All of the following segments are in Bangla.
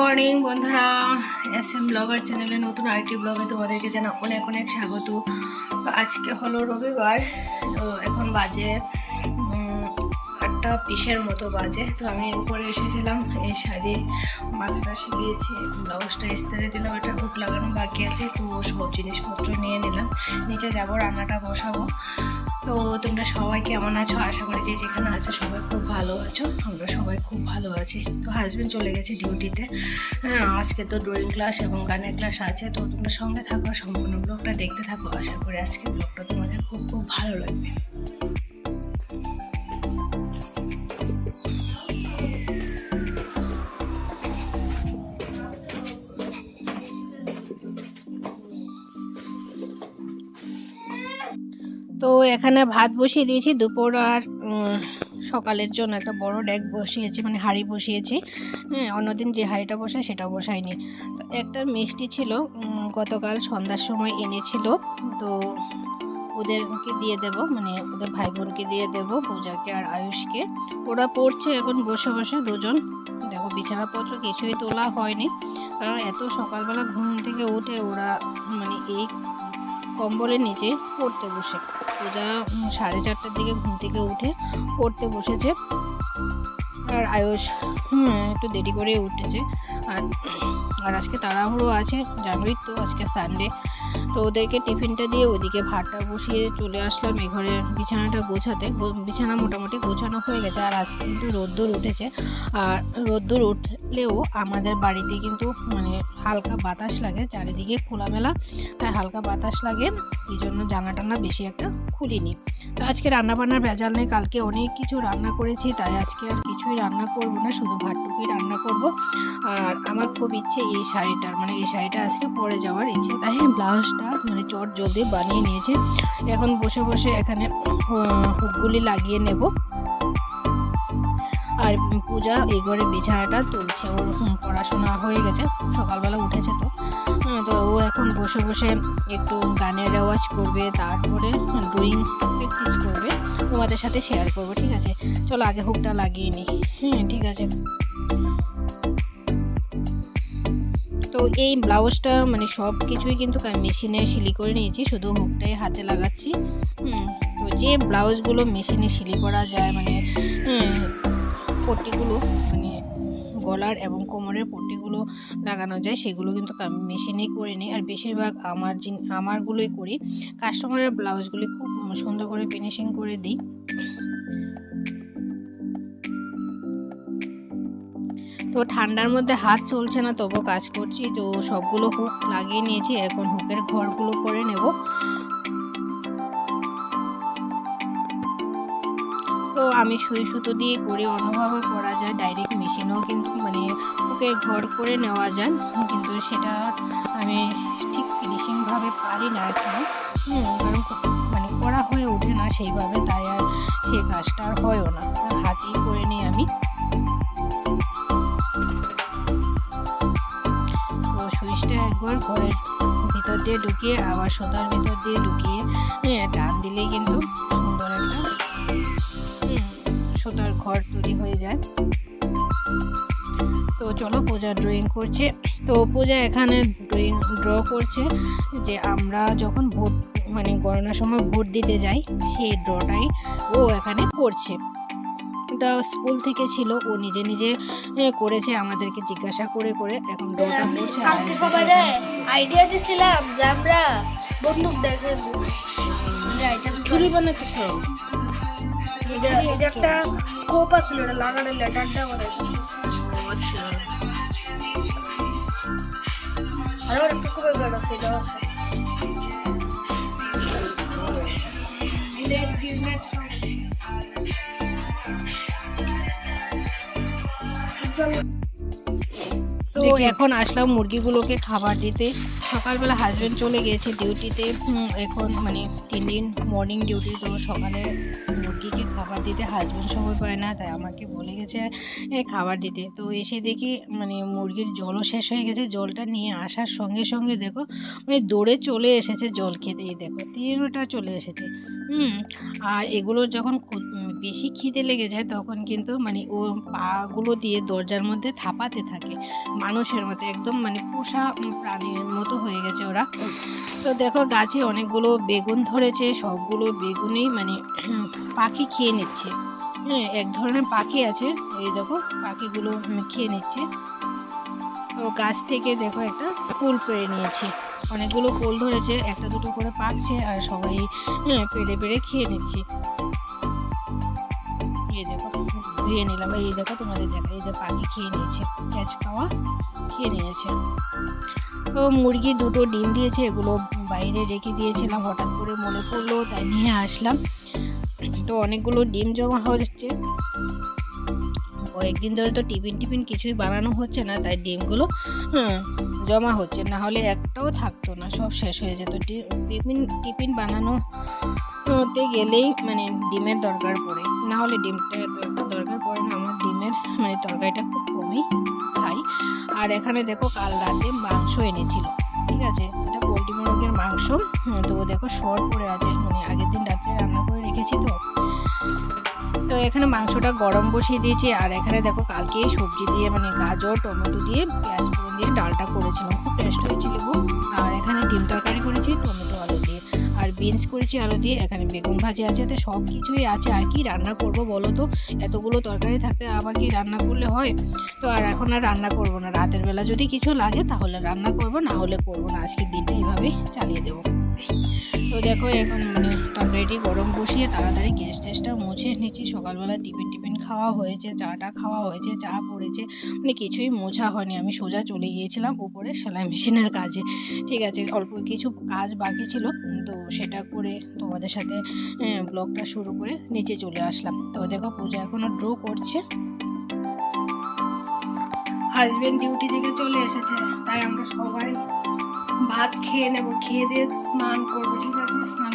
মর্নিং, বন্ধুরা। এস এম ব্লগার চ্যানেলে নতুন আরেকটি ব্লগে তোমাদেরকে জানা অনেক অনেক স্বাগত। আজকে হলো রবিবার, তো এখন বাজে আটটা পিসের মতো বাজে। তো আমি উপরে এসেছিলাম, এই শাড়ি মাথাটা শিখিয়েছি ব্লাউজটা ইস্তারে দিলাম এটা হুক লাগানো বাকি আছে, তো সব জিনিসপত্র নিয়ে নিলাম। নিচে যাব, রান্নাটা বসাবো। তো তোমরা সবাই কেমন আছো? আশা করি যে যেখানে আছো সবাই খুব ভালো আছো। আমরা সবাই খুব ভালো আছি। তো হাজব্যান্ড চলে গেছে ডিউটিতে হ্যাঁ আজকে তো ড্রয়িং ক্লাস এবং গানের ক্লাস আছে। তো তোমরা সঙ্গে থাকো, সম্পূর্ণ ব্লগটা দেখতে থাকো। আশা করি আজকে ব্লগটা তোমাদের খুব খুব ভালো লাগবে। তো এখানে ভাত বসিয়ে দিয়েছি। দুপুর আর সকালের জন্য একটা বড় ডেক বসিয়েছি মানে হাঁড়ি বসিয়েছি। হ্যাঁ অন্যদিন যে হাঁড়িটা বসায় সেটা বসাইনি। তো একটা মিষ্টি ছিল গতকাল সন্ধ্যার সময় এনেছিল। তো ওদেরকে দিয়ে দেব মানে ওদের ভাই বোনকে দিয়ে দেব, পূজাকে আর আয়ুষকে। ওরা পড়ছে এখন বসে বসে দুজন। দেখো, বিছানাপত্র কিছুই তোলা হয়নি। কারণ এত সকালবেলা ঘুম থেকে উঠে ওরা মানে এই কম্বলের নিচে পড়তে বসে। পূজা সাড়ে চারটার দিকে ঘুম থেকে উঠে পড়তে বসেছে। আর আয়ুষ একটু দেরি করে উঠেছে। আর আর আজকে তাড়াহুড়ো আছে, জানোই তো, আজকে সানডে তো ওদেরকে টিফিনটা দিয়ে ওদিকে ভাতটা বসিয়ে চলে আসলাম এ ঘরের বিছানাটা গোছাতে। বিছানা মোটামুটি গোছানো হয়ে গেছে আর আজকে কিন্তু রোদ্দুর উঠেছে। আর রোদ্দুর উঠলেও আমাদের বাড়িতে কিন্তু মানে হালকা বাতাস লাগে, চারিদিকে খোলামেলা। তাই হালকা বাতাস লাগে এই জন্য জানা টানা বেশি একটা খুলিনি। তো আজকে রান্না বান্নার ভেজাল নেই, কালকে অনেক কিছু রান্না করেছি, তাই আজকে আর কিছুই রান্না করব না, শুধু ভাতটুকুই রান্না করব। আর আমার খুব ইচ্ছে এই শাড়িটার মানে এই শাড়িটা আজকে পরে যাওয়ার ইচ্ছে, তাই ব্লাউজটা মানে চট জলদি বানিয়ে নিয়েছে। এখন বসে বসে এখানে হুকগুলি লাগিয়ে নেব। আর পূজা এই ঘরে বিছানাটা তুলছে, ওর পড়াশোনা হয়ে গেছে, সকালবেলা উঠেছে তো। তো ও এখন বসে বসে একটু গানের রেওয়াজ করবে, তারপরে ড্রয়িং প্র্যাকটিস করবে, তোমাদের সাথে শেয়ার করব, ঠিক আছে? চলো আগে হুকটা লাগিয়ে নিই হ্যাঁ ঠিক আছে। তো এই ব্লাউজটা মানে সব কিছুই কিন্তু মেশিনে সিলি করে নিয়েছি, শুধু হুকটাই হাতে লাগাচ্ছি। তো যে ব্লাউজগুলো মেশিনে সিলি করা যায় মানে পট্টিগুলো মানে গলার এবং কোমরের পট্টিগুলো লাগানো যায়, সেগুলো কিন্তু মেশিনেই করে নিই। আর বেশিরভাগ আমার জিন- আমারগুলোই করি। কাস্টমারের ব্লাউজগুলি খুব সুন্দর করে ফিনিশিং করে দিই। তো ঠান্ডার মধ্যে হাত চলছে না, তবু কাজ করছি। তো সবগুলো হুক লাগিয়ে নিয়েছি, এখন হুকের ঘরগুলো করে নেব। তো আমি সুই সুতো দিয়ে করে, অন্যভাবে করা যায়। ডাইরেক্ট মেশিনেও কিন্তু মানে হুকের ঘর করে নেওয়া যায় কিন্তু সেটা আমি ঠিক ফিনিশিংভাবে পারি না এখনও। কারণ মানে করা হয়ে ওঠে না সেইভাবে তাই আর সেই কাজটা আর হয়ও না। হাতেই করে নিই আমি। তো সুইচটা একবার ঘরের ভিতর দিয়ে ঢুকিয়ে আবার সোতার ভিতর দিয়ে ঢুকিয়ে হ্যাঁ টান দিলেই কিন্তু সুন্দর একটা হুম, সুতার ঘর তৈরি হয়ে যায়। তো চলো পূজা ড্রয়িং করছে। তো পূজা এখানে ড্রয়িং ড্র করছে যে আমরা যখন ভোট মানে গণনার সময় ভোট দিতে যাই সেই ড্রটাই ও এখানে করছে। ওটা স্কুল থেকে ছিল ও নিজে নিজে করেছে আমাদেরকে জিজ্ঞাসা করে করে এখন ড্রটা করছে। কালকে আইডিয়া দিয়েছিলাম যে আমরা বন্দুক দেখে ছুরি বানাতেছো এটা একটা স্কোপ আছিল এটা লাগানো লেটারটা করে আর আমার খুবই গান আছে এটা আছে। তো এখন আসলাম মুরগিগুলোকে খাবার দিতে। সকালবেলা হাজব্যান্ড চলে গিয়েছে ডিউটিতে এখন মানে তিন দিন মর্নিং ডিউটি তো সকালে মুরগিকে খাবার দিতে হাজব্যান্ড সময় পায় না, তাই আমাকে বলে গেছে খাবার দিতে। তো এসে দেখি মানে মুরগির জলও শেষ হয়ে গেছে, জলটা নিয়ে আসার সঙ্গে সঙ্গে দেখো মানে দৌড়ে চলে এসেছে জল খেতে এই দেখো, তিনটা চলে এসেছে। হুম, আর এগুলো যখন বেশি খিদে লেগে যায় তখন কিন্তু মানে ও পাগুলো দিয়ে দরজার মধ্যে থাপাতে থাকে। মানুষের মতো, একদম মানে পোষা প্রাণীর মতো হয়ে গেছে ওরা। তো দেখো গাছে অনেকগুলো বেগুন ধরেছে, সবগুলো বেগুনই মানে পাখি খেয়ে নিচ্ছে। হ্যাঁ এক ধরনের পাখি আছে, এই দেখো পাখিগুলো খেয়ে নিচ্ছে। তো গাছ থেকে দেখো একটা ফুল পেড়ে নিয়েছি। অনেকগুলো কুল ধরেছে, একটা দুটো করে পাকছে আর সবাই হ্যাঁ পেড়ে পেড়ে খেয়ে নিচ্ছি। ধুয়ে নিলাম। এই দেখো তোমাদের দেখা এই যে পাখি খেয়ে নিয়েছে ক্যাচ খাওয়া খেয়ে নিয়েছে। তো মুরগি দুটো ডিম দিয়েছে, এগুলো বাইরে রেখে দিয়েছিলাম, হঠাৎ করে মনে পড়ল, তাই নিয়ে আসলাম। তো অনেকগুলো ডিম জমা হচ্ছে কয়েকদিন ধরে তো টিফিন টিফিন কিছুই বানানো হচ্ছে না, তাই ডিমগুলো জমা হচ্ছে। না হলে একটাও থাকতো না, সব শেষ হয়ে যেত। টিফিন টিফিন বানানো হতে গেলেই মানে ডিমের দরকার পড়ে। না হলে ডিমটা এত ডিমের মানে তরকারিটা খুব কমই খাই। আর এখানে দেখো কাল রাতে মাংস এনেছিল, ঠিক আছে? এটা পোলট্রি মুরগির মাংস। তো দেখো শর্ট পড়ে আছে মানে আগের দিন রাত্রে রান্না করে রেখেছি তো। তো এখানে মাংসটা গরম বসিয়ে দিয়েছি, আর এখানে দেখো কালকে সবজি দিয়ে মানে গাজর, টমেটো দিয়ে পেঁয়াজ ফোড়ন দিয়ে ডালটা করেছিলাম। খুব টেস্ট হয়েছিল আর এখানে ডিম তরকারি করেছি, টমেটো, আলু দিয়ে। বিনস করেছি আলু দিয়ে, এখানে বেগুন ভাজি আছে, তো সব কিছুই আছে। আর কি রান্না করব বলো তো? এতগুলো তরকারি থাকতে আবার কি রান্না করলে হয়? তো আর এখন আর রান্না করব না। রাতের বেলা যদি কিছু লাগে তাহলে রান্না করব, না হলে করব না। আজকের দিনটা এইভাবে চালিয়ে দেবো। তো দেখো, এখন মানে তরকারিটি গরম বসিয়ে তাড়াতাড়ি গ্যাস টেসটা মুছে নিচ্ছি। সকালবেলা টিফিন টিফিন খাওয়া হয়েছে, চাটা খাওয়া হয়েছে, চা পড়েছে মানে কিছুই মোছা হয়নি। আমি সোজা চলে গিয়েছিলাম উপরে সেলাই মেশিনের কাজে। ঠিক আছে, অল্প কিছু কাজ বাকি ছিল, তো সেটা করে তোমাদের সাথে ব্লগটা শুরু করে নিচে চলে আসলাম। তো দেখো, পূজা এখনও ড্র করছে। হাজবেন্ড ডিউটি থেকে চলে এসেছে, তাই আমরা সবাই ভাত খেয়ে নেব, খেয়ে দিয়ে স্নান করব, ঠিক আছে? স্নান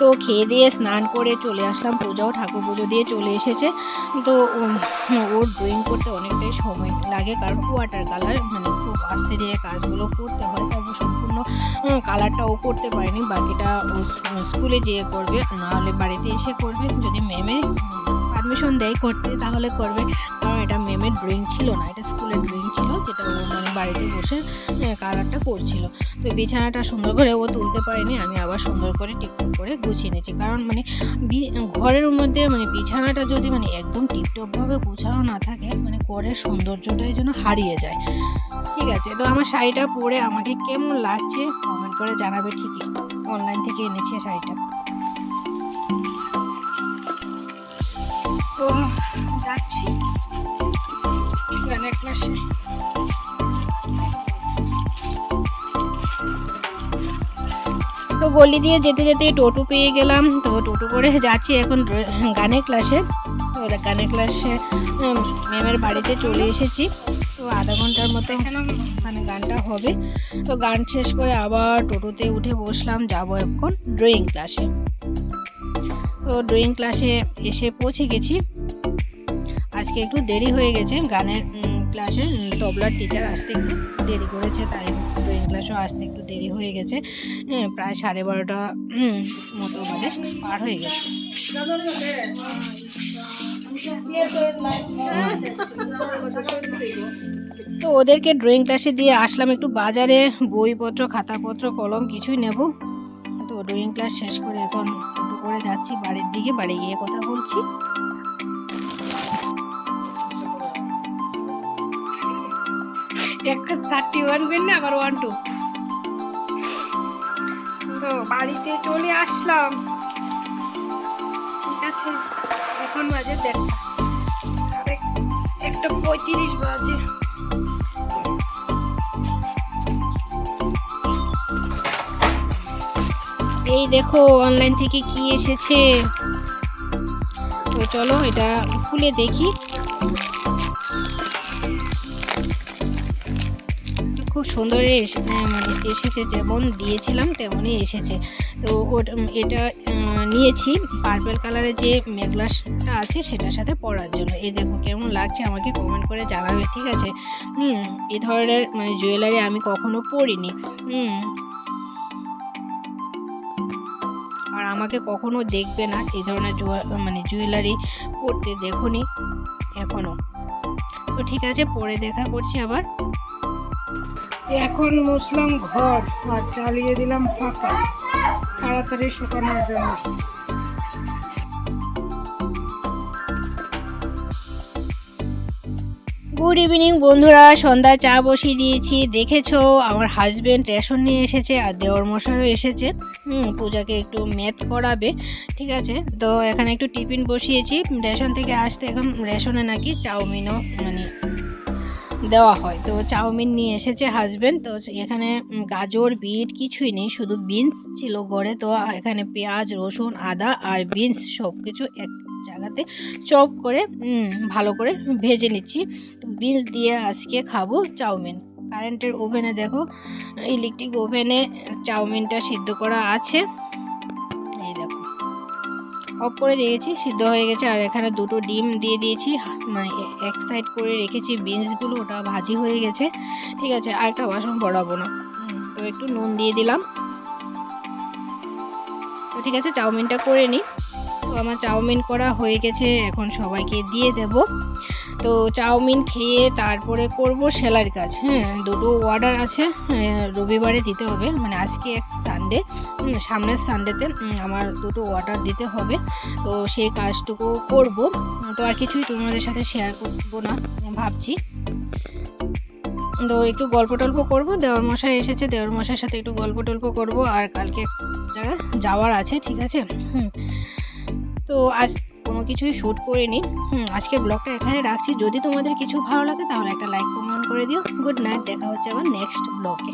তো খেয়ে দিয়ে স্নান করে চলে আসলাম। পূজাও ঠাকুর পুজো দিয়ে চলে এসেছে। তো ওর ড্রয়িং করতে অনেকটাই সময় লাগে কারণ ওয়াটার কালার মানে খুব আস্তে ধীরে কাজগুলো করতে হয়। তারপর সম্পূর্ণ কালারটা ও করতে পারেনি। বাকিটা স্কুলে যেয়ে করবে, নাহলে বাড়িতে এসে করবে। যদি ম্যামে পারমিশন দেয় করতে, তাহলে করবে। কারণ এটা মেমের ড্রয়িং ছিল না, এটা স্কুলের ড্রয়িং ছিল, যেটা ও মানে বাড়িতে বসে কালারটা করছিল। তো বিছানাটা সুন্দর করে ও তুলতে পারেনি, আমি আবার সুন্দর করে টিপটপ করে গুছিয়ে নিয়েছি। কারণ মানে ঘরের মধ্যে মানে বিছানাটা যদি মানে একদম টিপটপভাবে গুছানো না থাকে মানে ঘরের সৌন্দর্যটাই যেন হারিয়ে যায়। ঠিক আছে? তো আমার শাড়িটা পরে আমাকে কেমন লাগছে কমেন্ট করে জানাবে ঠিকই। অনলাইন থেকে এনেছি শাড়িটা। তো যাচ্ছি। গানের ক্লাসে তো গলি দিয়ে যেতে যেতে টোটো পেয়ে গেলাম। তো টোটো করে যাচ্ছি এখন গানের ক্লাসে তো গানের ক্লাসে ম্যামের বাড়িতে চলে এসেছি। তো আধা ঘণ্টার মতো মানে গানটা হবে। তো গান শেষ করে আবার টোটোতে উঠে বসলাম। যাব এখন ড্রয়িং ক্লাসে তো ড্রয়িং ক্লাসে এসে পৌঁছে গেছি। আজকে একটু দেরি হয়ে গেছে গানের ক্লাসে তবলার টিচার আসতে একটু দেরি করেছে তাই ড্রয়িং ক্লাসও আসতে একটু দেরি হয়ে গেছে। হ্যাঁ, প্রায় সাড়ে বারোটা মতো বাজে পার হয়ে গেছে। তো ওদেরকে ড্রয়িং ক্লাসে দিয়ে আসলাম একটু বাজারে বইপত্র খাতাপত্র কলম কিছুই নেব। ড্রয়িং ক্লাস শেষ করে এখন টোটো করে যাচ্ছি বাড়ির দিকে বাড়ি গিয়ে কথা বলছি। একটা থার্টি ওয়ান পেন না আবার ওয়ান টু তো বাড়িতে চলে আসলাম। ঠিক আছে এখন বাজে আরে, একটা পঁয়ত্রিশ বাজে। এই দেখো অনলাইন থেকে কি এসেছে? তো চলো এটা খুলে দেখি। খুব সুন্দর এস- মানে এসেছে, যেমন দিয়েছিলাম তেমনই এসেছে। তো ওটা এটা নিয়েছি। পার্পেল কালারের যে মেঘলাসটা আছে, সেটার সাথে পরার জন্য। এই দেখো কেমন লাগছে, আমাকে কমেন্ট করে জানাবে, ঠিক আছে? হুম, এ ধরনের মানে জুয়েলারি আমি কখনো পরিনি। হুম আমাকে কখনো দেখবে না এই ধরনের মানে জুয়েলারি পরতে দেখুনি এখনও। তো ঠিক আছে, পরে দেখা করছি আবার। এখন মুসলাম ঘর আর চালিয়ে দিলাম ফাঁকা। তাড়াতাড়ি শুকানোর জন্য। গুড ইভিনিং বন্ধুরা। সন্ধ্যা চা বসিয়ে দিয়েছি। দেখেছ, আমার হাজব্যান্ড রেশন নিয়ে এসেছে আর দেওয়ার মশাইও এসেছে। পূজাকে একটু ম্যাথ করাবে ঠিক আছে? তো এখানে একটু টিফিন বসিয়েছি। রেশন থেকে আসতে এখন রেশনে নাকি চাউমিনও মানে দেওয়া হয়। তো চাউমিন নিয়ে এসেছে হাজব্যান্ড তো এখানে গাজর, বিট কিছুই নেই, শুধু বিনস ছিল ঘরে তো এখানে পেঁয়াজ, রসুন, আদা আর বিনস সব কিছু এক জায়গাতে চপ করে ভালো করে ভেজে নিচ্ছি। বিনস দিয়ে আজকে খাব চাউমিন। কারেন্টের ওভেনে দেখো, ইলেকট্রিক ওভেনে চাউমিনটা সিদ্ধ করা আছে। এই দেখো। অফ করে দিয়েছি, সিদ্ধ হয়ে গেছে। আর এখানে দুটো ডিম দিয়ে দিয়েছি। মানে এক সাইড করে রেখেছি বিনসগুলো, ওটা ভাজি হয়ে গেছে। ঠিক আছে, আর একটা বাসন পড়াবো না। তো একটু নুন দিয়ে দিলাম। তো ঠিক আছে, চাউমিনটা করে নিই। আমার চাউমিন করা হয়ে গেছে এখন সবাইকে দিয়ে দেব। তো চাউমিন খেয়ে তারপরে করব সেলাইয়ের কাজ। হ্যাঁ দুটো অর্ডার আছে হ্যাঁ, রবিবারে দিতে হবে মানে আজকে এক সানডে সামনের সানডেতে আমার দুটো অর্ডার দিতে হবে। তো সেই কাজটুকু করব। তো আর কিছুই তোমাদের সাথে শেয়ার করব না ভাবছি। তো একটু গল্প টল্প করব দেওয়ার মশাই এসেছে দেওয়ার মশাইয়ের সাথে একটু গল্প টল্প করব আর কালকে এক জায়গায় যাওয়ার আছে ঠিক আছে? হুম তো আজ কোনো কিছুই শ্যুট করিনি। হুম আজকে ব্লগটা এখানে রাখছি। যদি তোমাদের কিছু ভালো লাগে তাহলে একটা লাইক কমেন্ট করে দিও। গুড নাইট দেখা হচ্ছে আবার নেক্সট ব্লগে